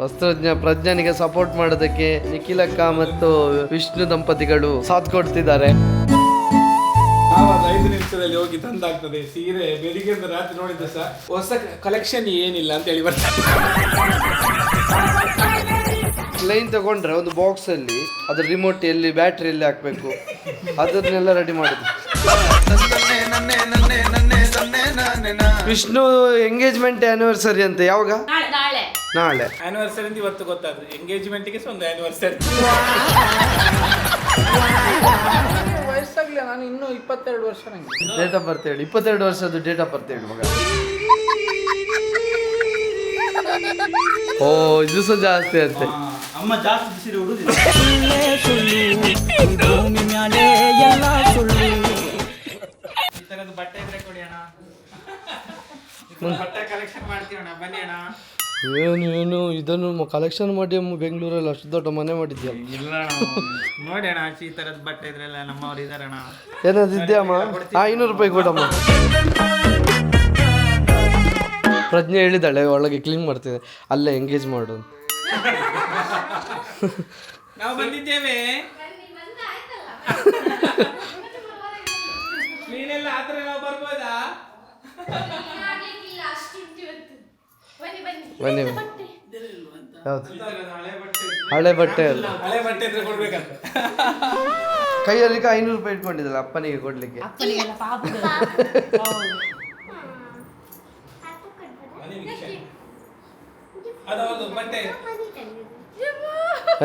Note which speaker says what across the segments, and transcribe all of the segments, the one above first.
Speaker 1: ವಸ್ತ್ರಜ್ಞ ಪ್ರಜ್ಞನಿಗೆ support ಮಾಡೋದಕ್ಕೆ ನಿಖಿಲಕ್ಕ ಮತ್ತು ವಿಷ್ಣು ದಂಪತಿಗಳು ಸಾಥ್ ಕೊಡ್ತಿದ್ದಾರೆ.
Speaker 2: ಐದು ನಿಮಿಷದಲ್ಲಿ ಹೋಗಿ ತಂದಾಗ್ತದೆ ಸೀರೆ ಬೆಳಿಗ್ಗೆ ರಾತ್ರಿ ನೋಡಿದ ಸಹ ಹೊಸ ಕಲೆಕ್ಷನ್ ಏನಿಲ್ಲ ಅಂತ ಹೇಳಿ ಬರ್ತಾರೆ.
Speaker 1: ಲೈನ್ ತಗೊಂಡ್ರೆ ಒಂದು ಬಾಕ್ಸ್ ಅಲ್ಲಿ ಅದ್ರ ರಿಮೋಟ್ ಎಲ್ಲಿ ಬ್ಯಾಟ್ರಿ ಎಲ್ಲಿ ಹಾಕ್ಬೇಕು ಅದನ್ನೆಲ್ಲ ರೆಡಿ ಮಾಡಿದ್ವಿ ವಿಷ್ಣು ಎಂಗೇಜ್ಮೆಂಟ್ ಆನಿವರ್ಸರಿ ಅಂತ ಯಾವಾಗ?
Speaker 3: ನಾಳೆ.
Speaker 2: ಆನಿವರ್ಸರಿ ಅಂತ ಇವತ್ತು ಗೊತ್ತಾದ್ರೆ. ಎಂಗೇಜ್ಮೆಂಟ್ಗೆ ಸಹ ಒಂದು ಆನಿವರ್ಸರಿ
Speaker 4: ವಯಸ್ಸಾಗ್ಲಿಲ್ಲ ನಾನು ಇನ್ನೂ ಇಪ್ಪತ್ತೆರಡು ವರ್ಷ ನಂಗೆ.
Speaker 1: ಡೇಟ್ ಆಫ್ ಬರ್ತ್ ಹೇಳಿ. ಇಪ್ಪತ್ತೆರಡು ವರ್ಷದ ಡೇಟ್ ಆಫ್ ಬರ್ತ್ ಹೇಳಿ ಮಗ. ಓ ಇದು ಸಹ ಜಾಸ್ತಿ ಅಂತೆ.
Speaker 5: ಅಮ್ಮ ಜಾಸ್ತಿ ಬಿಸಿಲು
Speaker 2: ಈ ತರದ್ದು ಬಟ್ಟೆ ಇದ್ರೆ ಕೊಡಿ ಅಣ್ಣ. ಈ ಬಟ್ಟೆ ಕಲೆಕ್ಷನ್ ಮಾಡ್ತೀವಣ್ಣ ಬನ್ನಿ ಅಣ್ಣ.
Speaker 1: ಏನು ಏನು ಇದನ್ನು ಕಲೆಕ್ಷನ್ ಮಾಡಿ ಬೆಂಗಳೂರಲ್ಲಿ ಅಷ್ಟು ದೊಡ್ಡ ಮನೆ ಮಾಡಿದ್ಯಾ?
Speaker 2: ಇಲ್ಲ. ನೋಡಿ ಅಣ್ಣ ಈ ತರದ ಬಟ್ಟೆ ಇದ್ರೆಲ್ಲ ನಮ್ಮವ್ರು ಇದಾರೆ ಅಣ್ಣ.
Speaker 1: ಏನಾದ್ರು ಇದೆಯಮ್ಮ ಐನೂರು ರೂಪಾಯಿ ಕೊಡಮ್ಮ. ಪ್ರಜ್ಞೆ ಹೇಳಿದಾಳೆ ಒಳಗೆ ಕ್ಲೀನ್ ಮಾಡ್ತಿದೆ. ಅಲ್ಲೇ ಎಂಗೇಜ್ ಮಾಡು
Speaker 2: ನಾವು ಬಂದಿದ್ದೇವೆ. ನೀನೆಲ್ಲ ಆತರ ನಾವು ಬರ್ಬೋದಾ?
Speaker 1: ಬನ್ನಿ.
Speaker 2: ಹಳೆ ಬಟ್ಟೆ
Speaker 1: ಅಲ್ಲ
Speaker 2: ಹಳೆ ಬಟ್ಟೆ
Speaker 1: ಕೈಯಲ್ಲಿ ಐನೂರು ರೂಪಾಯಿ ಇಟ್ಕೊಂಡಿದ್ದಲ್ಲ, ಅಪ್ಪನಿಗೆ ಕೊಡ್ಲಿಕ್ಕೆ.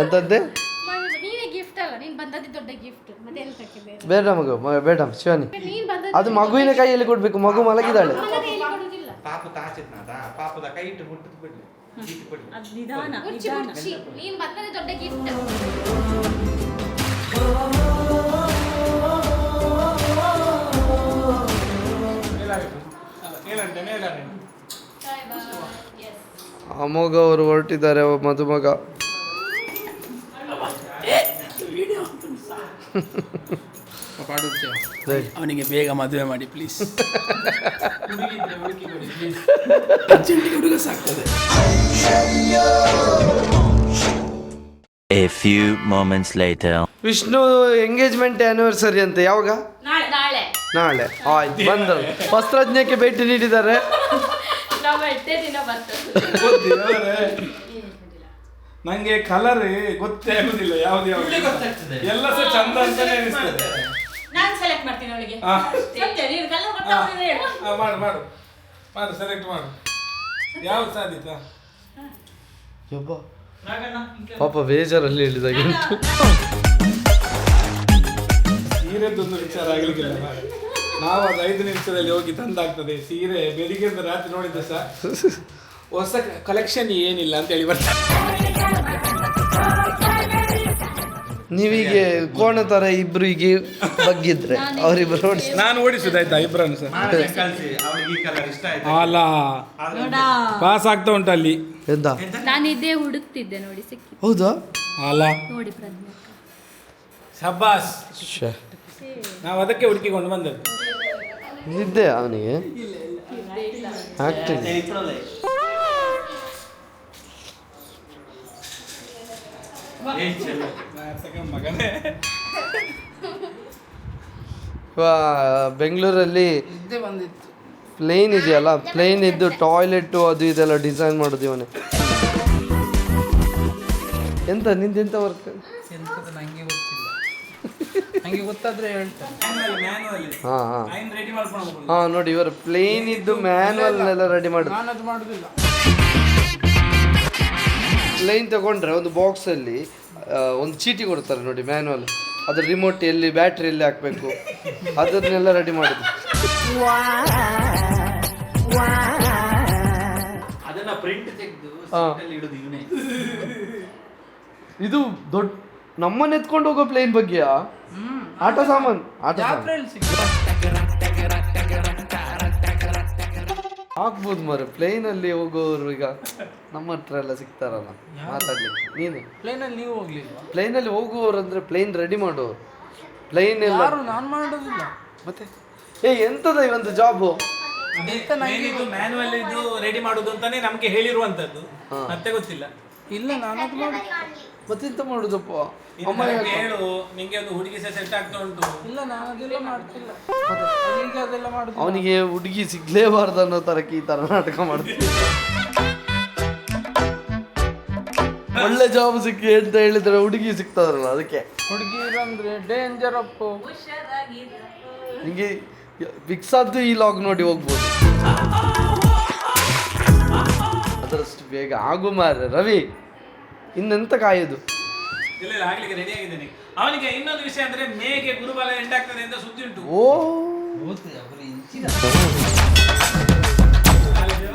Speaker 1: ಎಂತದ್ದೇ? ಬೇಡ ಮಗು ಬೇಡ ಶಿವಾನಿ. ಅದು ಮಗುವಿನ ಕೈಯಲ್ಲಿ ಕೊಡ್ಬೇಕು, ಮಗು ಮಲಗಿದಾಳೆ
Speaker 2: ಪಾಪದ ಕೈ ಇಟ್ಟು
Speaker 3: ಮುಚ್ಚಿ ನೀನ್ ದೊಡ್ಡ ಗಿಫ್ಟ್
Speaker 2: ಮೇಲಂಟೆ
Speaker 1: ಅಮೋಘ ಅವರು ಹೊರಟಿದ್ದಾರೆ ಒಬ್ಬ ಸರಿ.
Speaker 4: ಅವನಿಗೆ ಬೇಗ ಮದುವೆ ಮಾಡಿ please
Speaker 6: a few moments later
Speaker 1: Vishnu engagement anniversary ಅಂತ ಯಾವಾಗ?
Speaker 3: ನಾಳೆ ನಾಳೆ.
Speaker 1: ನಾಳೆ. ಆಯ್ತು ಬಂದು. ವಸ್ತ್ರಜ್ಞಕ್ಕೆ ಭೇಟಿ ನೀಡಿದ್ದಾರೆ.
Speaker 2: ನಂಗೆ ಕಲರ್ ಗೊತ್ತೇ ಆಗುದಿಲ್ಲ ಯಾವ್ದು ಯಾವ್ದು. ಎಲ್ಲ ಸಹ ಚಂದ ಅಂತಾನೆ ಅನಿಸ್ತದೆ.
Speaker 3: ನಾನು ಸೆಲೆಕ್ಟ್ ಮಾಡ್ತೀನಿ ಅವಳಿಗೆ.
Speaker 2: ಆ.
Speaker 3: ಸತ್ಯ ನೀನು ಕಲ್ಲ
Speaker 2: ಆ,
Speaker 3: ಹೇಳು
Speaker 2: ಆ, ಮಾಡು ಮಾಡು. ಮಾಡು ಸೆಲೆಕ್ಟ್ ಮಾಡು. ಯಾವ ಸಾಧಿತ?
Speaker 1: ಯಬ್ಬ. ಪಾಪ ಬೇಜಾರಲ್ಲಿ ಹೇಳಿದಾಗ ಉಂಟು
Speaker 2: ಸೀರೆದೊಂದು ವಿಚಾರ ಆಗ್ಲಿಕ್ಕಿಲ್ಲ ಮಾರ್ರೆ. ನಾವು ಅದು ಐದು ನಿಮಿಷದಲ್ಲಿ ಹೋಗಿ ತಂದಾಗ್ತದೆ. ಸೀರೆ ಬೆಳಿಗ್ಗೆಯಿಂದ ರಾತ್ರಿ ನೋಡಿದ ಸರ್. ಹೊಸ ಕಲೆಕ್ಷನ್ ಏನಿಲ್ಲ ಅಂತ ಹೇಳಿ ಬರ್ತಾರೆ
Speaker 1: ನೀವೀಗೆ ಕೋಣ ತರ ಇಬ್ರು ಈಗ ಬಗ್ಗಿದ್ರೆ ಅವರಿಬ್ರು ಓಡಿಸಿ.
Speaker 2: ನಾನು ಓಡಿಸುದಾಯ್ತಾ ಇಬ್ಬರನ್ನು ಸಹ
Speaker 5: ಕಳಿಸಿ ಅವಳಿಗೆ ಈ ಕಲರ್ ಇಷ್ಟ ಆಯ್ತು
Speaker 2: ಅಲ್ಲ. ಪಾಸ್ ಆಗ್ತಾ ಉಂಟು ಅಲ್ಲಿ.
Speaker 1: ಎಂತ?
Speaker 3: ನಾನು ಇದೇ ಹುಡುಕ್ತಿದ್ದೆ ನೋಡಿ ಸಿಕ್ಕಿ.
Speaker 1: ಹೌದಾ?
Speaker 2: ಅಲ್ಲ.
Speaker 3: ನೋಡಿ ಪ್ರಜ್ಞೆ.
Speaker 2: ಶಬ್ಬಾಸ್
Speaker 1: ಶ್ಯೆ.
Speaker 2: ನಾವು ಅದಕ್ಕೆ ಹುಡುಕಿಕೊಂಡು ಬಂದದ್ದು.
Speaker 1: ಇದ್ದೆ ಅವನಿಗೆ. ಆಗ್ತದೆ
Speaker 5: ಇಪ್ಪಡಲ್ಲ ಏನ್ ಚೆಲ್ಲ
Speaker 2: ಮಗನೇ
Speaker 1: ಇವಾ ಬೆಂಗಳೂರಲ್ಲಿ ಪ್ಲೇನ್ ಇದೆಯಲ್ಲ ಪ್ಲೇನ್ ಇದ್ದು ಟಾಯ್ಲೆಟ್ಟು ಅದು ಇದೆಲ್ಲ ಡಿಸೈನ್ ಮಾಡೋದು ಇವನೇ. ಎಂತ ನಿಂದೆಂತ ವರ್ಕ್ ಹಾ ನೋಡಿ ಇವರು ಪ್ಲೇನ್ ಇದ್ದು ಮ್ಯಾನ್ಯಲ್ನೆಲ್ಲ ರೆಡಿ ಮಾಡೋದು. ಪ್ಲೇನ್ ತಗೊಂಡ್ರೆ ಒಂದು ಬಾಕ್ಸಲ್ಲಿ ಒಂದು ಚೀಟಿ ಕೊಡ್ತಾರೆ ನೋಡಿ ಮ್ಯಾನುವಲ್ ಅದ್ರ ರಿಮೋಟ್ ಎಲ್ಲಿ ಬ್ಯಾಟ್ರಿ ಎಲ್ಲಿ ಹಾಕಬೇಕು ಅದನ್ನೆಲ್ಲ ರೆಡಿ
Speaker 5: ಮಾಡಿದ್ರು.
Speaker 1: ಹಾ. ಇದು ದೊಡ್ಡ ನಮ್ಮನ್ನ ಎತ್ಕೊಂಡು ಹೋಗೋ ಪ್ಲೇನ್ ಬಗ್ಗೆಯಾ? ಆಟ ಸಾಮಾನು ಆಟ ಸಾಮಾನು.
Speaker 4: ಜಾತ್ರೆಯಲ್ಲಿ ಮರ
Speaker 1: ಪ್ಲೇನ್ ಅಲ್ಲಿ ಪ್ಲೇನಲ್ಲಿ ಹೋಗೋರು ಈಗ ನಮ್ಮ ಹತ್ರ ಎಲ್ಲ ಸಿಗ್ತಾರಲ್ಲ ಮಾತಾಡ್ಲಿಕ್ಕೆ. ನೀನು?
Speaker 4: ಪ್ಲೇನಲ್ಲಿ ನೀವು ಪ್ಲೇನ್
Speaker 1: ಪ್ಲೇನಲ್ಲಿ ಹೋಗುವವರು ಅಂದ್ರೆ ಪ್ಲೇನ್ ರೆಡಿ ಮಾಡೋರು. ಪ್ಲೇನ್ ಎಲ್ಲ
Speaker 4: ಯಾರು? ನಾನು ಮಾಡೋದಿಲ್ಲ.
Speaker 1: ಮತ್ತೆ? ಏ ಎಂತದ ಈ ಒಂದು ಜಾಬು
Speaker 2: ಮ್ಯಾನುವಲ್ ಇದು ರೆಡಿ ಮಾಡೋದು ಅಂತಾನೆ ನಮಗೆ ಹೇಳಿರುವಂತದ್ದು. ಮತ್ತೆ ಗೊತ್ತಿಲ್ಲ.
Speaker 4: ಇಲ್ಲ ನಾನು
Speaker 1: ಮತ್ತೆಂತ ಮಾಡುದಪ್ಪ? ಅಮ್ಮ
Speaker 2: ಹೇಳು ನಿಂಗೆ ಒಂದು ಹುಡುಗಿ ಸೆಟ್ ಆಗ್ತಾ ಉಂಟು.
Speaker 4: ಇಲ್ಲ ನಾನು ಅದೆಲ್ಲ ಮಾಡ್ತಿಲ್ಲ. ಈಗ ಅದೆಲ್ಲ ಮಾಡುದು
Speaker 1: ಅವನಿಗೆ ಹುಡುಗಿ ಸಿಗ್ಲೇಬಾರ್ದು ಅನ್ನೋ ತರಕ್ಕೆ ಈ ತರ ನಾಟಕ ಮಾಡ್ತೀನಿ ಒಳ್ಳೆ ಜಾಬ್ ಸಿಕ್ಕಿ ಅಂತ ಹೇಳಿದ್ರೆ ಹುಡುಗಿ ಸಿಗ್ತದಲ್ಲ ಅದಕ್ಕೆ.
Speaker 4: ಹುಡುಗಿ ಅಂದ್ರೆ ಡೇಂಜರ್ ಅಪ್ಪು.
Speaker 1: ನಿಂಗೆ ಫಿಕ್ಸಾದ್ದು ಈ ಲಾಗ್ ನೋಡಿ ಹೋಗ್ಬೋದು. ಅದರಷ್ಟು ಬೇಗ ಆಗು ಮಾರ್ರೆ ರವಿ. ಇನ್ನೆಂತ ಕಾಯೋದು?
Speaker 2: ಇಲ್ಲ ಇಲ್ಲ ಆಗ್ಲಿಕ್ಕೆ ರೆಡಿ ಆಗಿದ್ದೇನೆ. ಅವನಿಗೆ ಇನ್ನೊಂದು ವಿಷಯ ಅಂದ್ರೆ ಮೇಗೆ ಗುರುಬಲ ಎಂಟಾಗ್ತದೆ ಅಂತ ಸುದ್ದಿ ಉಂಟು.
Speaker 1: ಓ.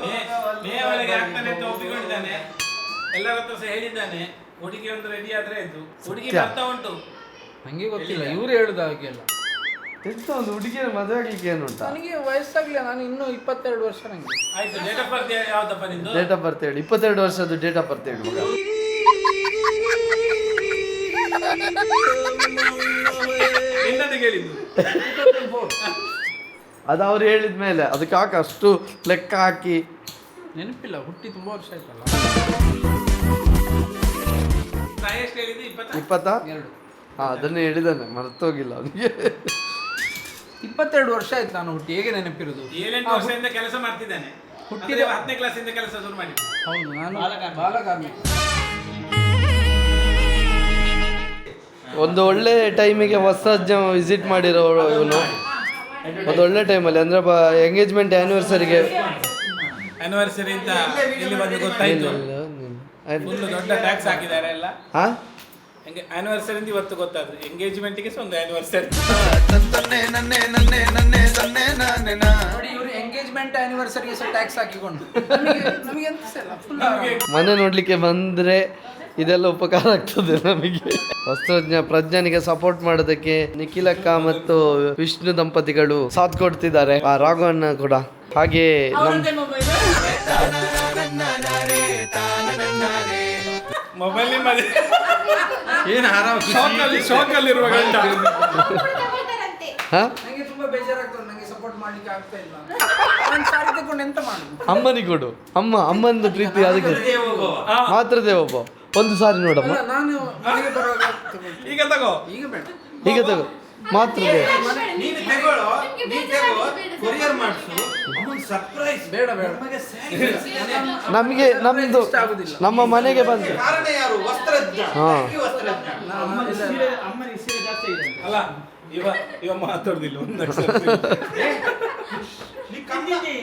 Speaker 2: ಮೇ- ಮೇ ಒಳಗೆ ಆಗ್ತಾನೆ ಅಂತ ಒಪ್ಪಿಕೊಂಡಿದ್ದಾನೆ. ಎಲ್ಲರ ಹತ್ರ ಸಹ ಹೇಳಿದ್ದಾನೆ. ಹುಡುಗಿ ಒಂದು ರೆಡಿ ಆದ್ರೆ ಆಯ್ತು. ಹುಡುಗಿ ಬರ್ತಾ ಉಂಟು.
Speaker 4: ನಂಗೆ ಗೊತ್ತಿಲ್ಲ ಇವ್ರು ಹೇಳುದು ಹಾಗೆಲ್ಲ
Speaker 1: ಎಂತ ಒಂದು ಹುಡುಗಿಯ ಮದುವೆ ಆಗ್ಲಿಕ್ಕೆ ಏನುಂಟಾ
Speaker 4: ನನಗೆ ವಯಸ್ಸಾಗ್ಲಿಲ್ಲ ನಾನು ಇನ್ನೂ ಇಪ್ಪತ್ತೆರಡು ವರ್ಷ ನಂಗೆ.
Speaker 2: ಆಯ್ತು ಡೇಟ್ ಆಫ್ ಬರ್ತ್ ಯಾವ್ದಪ್ಪ ನಿಂದು?
Speaker 1: ಡೇಟ್ ಆಫ್ ಬರ್ತ್ ಹೇಳಿ. ಇಪ್ಪತ್ತೆರಡು ವರ್ಷದ್ದು ಡೇಟ್ ಆಫ್ ಬರ್ತ್ ಹೇಳಿ ಮಗ. ಅದು ಅವ್ರು ಹೇಳಿದ ಮೇಲೆ. ಅದಕ್ಕೆ ಹಾಕಿ ಅಷ್ಟು ಲೆಕ್ಕ ಹಾಕಿ.
Speaker 4: ನೆನಪಿಲ್ಲ ಹುಟ್ಟಿ ತುಂಬಾ ವರ್ಷ ಆಯ್ತಲ್ಲ.
Speaker 2: ಇಪ್ಪತ್ತ?
Speaker 4: ಎರಡು.
Speaker 1: ಹಾಂ ಅದನ್ನೇ ಹೇಳಿದಾನೆ ಮರ್ತೋಗಿಲ್ಲ ಅವನಿಗೆ.
Speaker 4: ಇಪ್ಪತ್ತೆರಡು ವರ್ಷ ಆಯ್ತು ನಾನು ಹುಟ್ಟಿ. ಹೇಗೆ ನೆನಪಿರುದು?
Speaker 2: ಏಳೆಂಟು ವರ್ಷದಿಂದ ಕೆಲಸ ಮಾಡ್ತಿದ್ದಾನೆ. ಹುಟ್ಟಿದ ಹತ್ತನೇ ಕ್ಲಾಸಿಂದ ಕೆಲಸ ಶುರು ಮಾಡಿ
Speaker 4: ಹೌದು ನಾನು ಬಾಲಕಾರ್ಮಿಕ.
Speaker 1: ಒಂದು ಒಳ್ಳೆ ಟೈಮಿಗೆ ಹೊಸಜ್ಜ ವಿಸಿಟ್ ಮಾಡಿರೋ ಇವನು. ಒಂದು ಒಳ್ಳೆ ಟೈಮಲ್ಲಿ ಅಂದರೆ ಬ ಎಂಗೇಜ್ಮೆಂಟ್ ಆ್ಯನಿವರ್ಸರಿಗೆ
Speaker 2: ಆನಿವರ್ಸರಿ ಅಂತ ಇಲ್ಲಿ ಬಂದು ಗೊತ್ತಾಯ್ತು. ಫುಲ್ ದೊಡ್ಡ ಟ್ಯಾಕ್ಸ್ ಹಾಕಿದ್ದಾರೆ ಎಲ್ಲ.
Speaker 1: ಹಾಂ?
Speaker 2: ಆನಿವರ್ಸರಿ ಅಂತ ಇವತ್ತು ಗೊತ್ತಾದ್ರು. ಎಂಗೇಜ್ಮೆಂಟ್ಗೆ ಸಹ ಒಂದು ಆನಿವರ್ಸರಿ
Speaker 4: ನೋಡಿ ಇವರು ಎಂಗೇಜ್ಮೆಂಟ್ ಆನಿವರ್ಸರಿಗೆ ಸಹ ಟ್ಯಾಕ್ಸ್ ಹಾಕಿಕೊಂಡು. ನಮಗೆ ನಮಗೆ ಸಹ
Speaker 1: ಮನೆ ನೋಡಲಿಕ್ಕೆ ಬಂದರೆ ಇದೆಲ್ಲ ಉಪಕಾರ ಆಗ್ತದೆ ನಮಗೆ. ವಸ್ತ್ರಜ್ಞ ಪ್ರಜ್ಞನಿಗೆ ಸಪೋರ್ಟ್ ಮಾಡೋದಕ್ಕೆ ನಿಖಿಲಕ್ಕ ಮತ್ತು ವಿಷ್ಣು ದಂಪತಿಗಳು ಸಾಥ್ ಕೊಡ್ತಿದ್ದಾರೆ. ಆ ರಾಘವನ್ನ ಕೂಡ. ಹಾಗೆ ನಮ್ ಅಮ್ಮನಿಗೆ ಕೊಡು. ಅಮ್ಮ ಅಮ್ಮನ ಪ್ರೀತಿ ಅದಕ್ಕೆ. ಮಾತ್ರದೇ ಒಬ್ಬ ಒಂದು ಸಾರಿ ನೋಡಮ್ಮ.
Speaker 4: ನಾನು ಮನೆಗೆ ಬರುವಾಗ ತಗೊಂಡು
Speaker 2: ಈಗ ತಗೋ.
Speaker 4: ಈಗ ಬೇಡ.
Speaker 1: ಈಗ ತಗೋ. ಮಾತ್ರ
Speaker 5: ನೀನು ತಗೊಳ್ಳೋ. ನೀನು ತಗೋ ಕೊರಿಯರ್ ಮಾಡಿಸು. ಅವನು ಸರ್ಪ್ರೈಸ್
Speaker 4: ಬೇಡ ಬೇಡ.
Speaker 1: ನಮಗೆ ನಮ್ದು ನಮ್ಮ ಮನೆಗೆ ಬಂತು
Speaker 5: ಕಾರಣ ಯಾರು? ವಸ್ತ್ರಜ್ಞ.
Speaker 1: ಹಾ.
Speaker 5: ಈ ವಸ್ತ್ರಜ್ಞ.
Speaker 2: ಅಲ್ಲ ಇವ ಇವ ಮಾತಾಡುದಿಲ್ಲ ಒಂದು ಅಕ್ಷರ
Speaker 5: ನೀ ಕಮ್ಮಿ ನಿಮಗೆ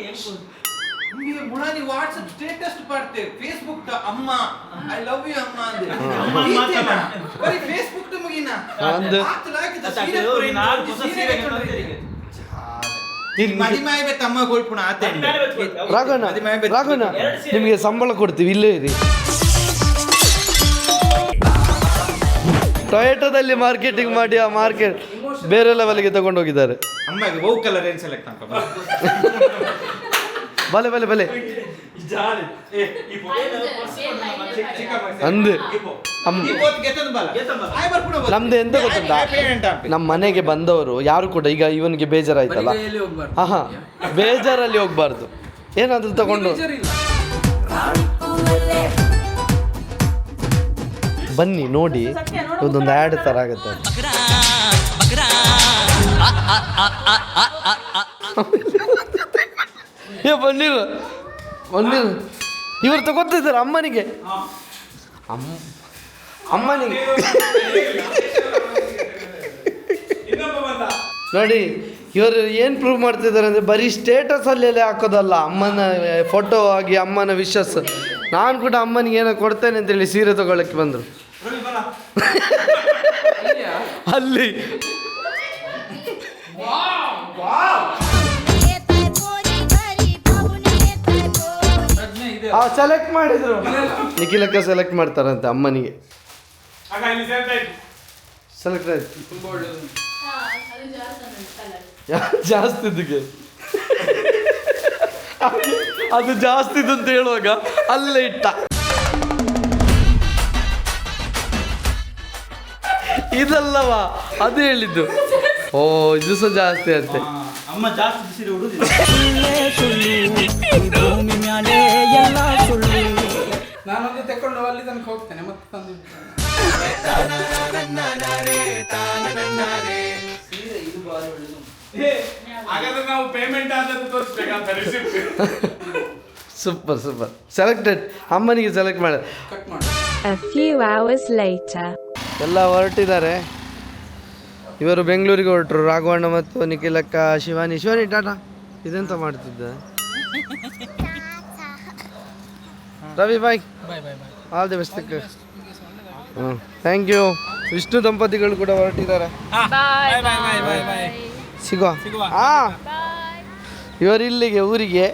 Speaker 5: ಮುಳಾನಿ ವಾಟ್ಸಪ್ ಸ್ಟೇಟಸ್ ಪಾಡ್ತೆ ಫೇಸ್ಬುಕ್ ಅಮ್ಮ. ಐ ಲವ್ ಯು ಅಮ್ಮ ಅಂದೆ? ಬರೀ ಫೇಸ್ಬುಕ್ ಮುಗಿನ.
Speaker 1: ಅಂದು.
Speaker 5: ಮದಿಮೆ ಆಯ್ಬೆ ತಮ್ಮ ಗೋಳ್ಪುಣ ಆತೆ
Speaker 1: ರಾಘವಣ್ಣ ರಾಘವಣ್ಣ ನಿಮಗೆ ಸಂಬಳ ಕೊಡ್ತೀವಿ ಇಲ್ಲೇ ಇರಿ. ಟೊಯೋಟೋದಲ್ಲಿ ಮಾರ್ಕೆಟಿಂಗ್ ಮಾಡಿ ಆ ಮಾರ್ಕೆಟ್ ಬೇರೆ ಲೆವೆಲ್ಗೆ ತಗೊಂಡೋಗಿದ್ದಾರೆ.
Speaker 5: ಅಮ್ಮಗೆ ಹೋಗ್ ಕಲರ್ ಏನ್ ಸೆಲೆಕ್ಟ್ ಅಂತ
Speaker 1: ಬಲೆ ಬಲೆ ಬಲೆ. ಅಂದು ನಮ್ದು ಎಂತ ಗೊತ್ತುಂಟಾ? ನಮ್ಮ ಮನೆಗೆ ಬಂದವರು ಯಾರು ಕೂಡ ಈಗ ಇವನಿಗೆ ಬೇಜಾರಾಯ್ತಲ್ಲ? ಹಾ ಹಾ ಬೇಜಾರಲ್ಲಿ ಹೋಗ್ಬಾರ್ದು. ಏನಾದ್ರೂ ತಗೊಂಡು. ಬನ್ನಿ ನೋಡಿ. ಇದೊಂದು ಆ್ಯಡ್ ಥರ ಆಗುತ್ತೆ. ಏ ಬನ್ನಿಲ್ಲ ಇವರು ತಗೋತಿದ್ದಾರೆ ಅಮ್ಮನಿಗೆ. ಅಮ್ಮ ಅಮ್ಮನಿಗೆ. ನೋಡಿ ಇವರು ಏನು ಪ್ರೂವ್ ಮಾಡ್ತಿದ್ದಾರೆ ಅಂದರೆ ಬರೀ ಸ್ಟೇಟಸಲ್ಲೇ ಹಾಕೋದಲ್ಲ ಅಮ್ಮನ ಫೋಟೋ ಆಗಿ ಅಮ್ಮನ ವಿಶಸ್ ನಾನು ಕೂಡ ಅಮ್ಮನಿಗೆ ಏನೋ ಕೊಡ್ತೇನೆ ಅಂತೇಳಿ ಸೀರೆ ತಗೊಳ್ಳೋಕ್ಕೆ ಬಂದರು. ಅಲ್ಲಿ. ಸೆಲೆಕ್ಟ್ ಮಾಡಿದ್ರು. ನಿಖಿಲಕ್ಕ ಸೆಲೆಕ್ಟ್ ಮಾಡ್ತಾರಂತೆ ಅಮ್ಮನಿಗೆ. ಸೆಲೆಕ್ಟ್ ಆಯ್ತು. ಜಾಸ್ತಿ ಇದಕ್ಕೆ ಅದು ಜಾಸ್ತಿ ಇದು ಅಂತ ಹೇಳುವಾಗ ಅಲ್ಲೇ ಇಟ್ಟ. ಇದಲ್ಲವಾ ಅದು ಹೇಳಿದ್ದು. ಓ ಇದು ಸಹ ಜಾಸ್ತಿ ಅಂತೆ.
Speaker 5: ಅಮ್ಮ ಜಾಸ್ತಿ ಬಿಸಿಲು ಉಡುದಿಲ್ಲ.
Speaker 2: ನಾನೊಂದು ತಕೊಂಡು ಅಲ್ಲಿ ತನಕ ಹೋಗ್ತೇನೆ ಮತ್ತೆ ತಂದು
Speaker 4: ಸೀರೆ ಇದು ಬಾರಿ ಒಳ್ಳೆದು.
Speaker 2: ಹಾಗಾದ್ರೆ ನಾವು ಪೇಮೆಂಟ್ ಆದದ್ದು ತೋರಿಸ್ಬೇಕಂತ ರಿಸಿಪ್ಟ್
Speaker 1: ಸೂಪರ್ ಸೂಪರ್ ಸೆಲೆಕ್ಟೆಡ್ ಅಮ್ಮನಿಗೆ ಸೆಲೆಕ್ಟ್ ಮಾಡ.
Speaker 2: ಕಟ್ ಮಾಡಿ.
Speaker 7: A few hours later.
Speaker 1: ಎಲ್ಲ ಹೊರಟಿದ್ದಾರೆ. ಇವರು ಬೆಂಗಳೂರಿಗೆ ಹೊರಟರು. ರಾಘವಣ್ಣ ಮತ್ತು ನಿಖಿಲಕ್ಕ ಶಿವಾನಿ. ಶಿವಾನಿ ಟಾಟಾ ಇದೆಂತ ಮಾಡ್ತಿದ್ದ? Ravi bye
Speaker 2: bye bye bye
Speaker 1: all the best ಹ್ಞೂ ಥ್ಯಾಂಕ್ ಯು ವಿಷ್ಣು ದಂಪತಿಗಳು ಕೂಡ ಹೊರಟಿದ್ದಾರೆ. ಸಿಗುವ.
Speaker 2: ಹಾ
Speaker 1: ಹಾಂ ಇವರು ಇಲ್ಲಿಗೆ ಊರಿಗೆ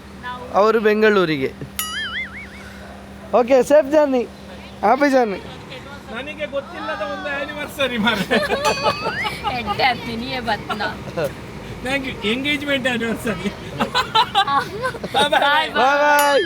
Speaker 1: ಅವರು ಬೆಂಗಳೂರಿಗೆ. Okay safe journey happy journey
Speaker 2: ನನಗೆ ಗೊತ್ತಿಲ್ಲದ ಒಂದು ಆನಿವರ್ಸರಿ ಮಾರ.
Speaker 3: ಎಡ್ಡೆ ಹತ್ತೀನಿ ಬತ್ನ.
Speaker 2: Thank you engagement anniversary
Speaker 1: bye bye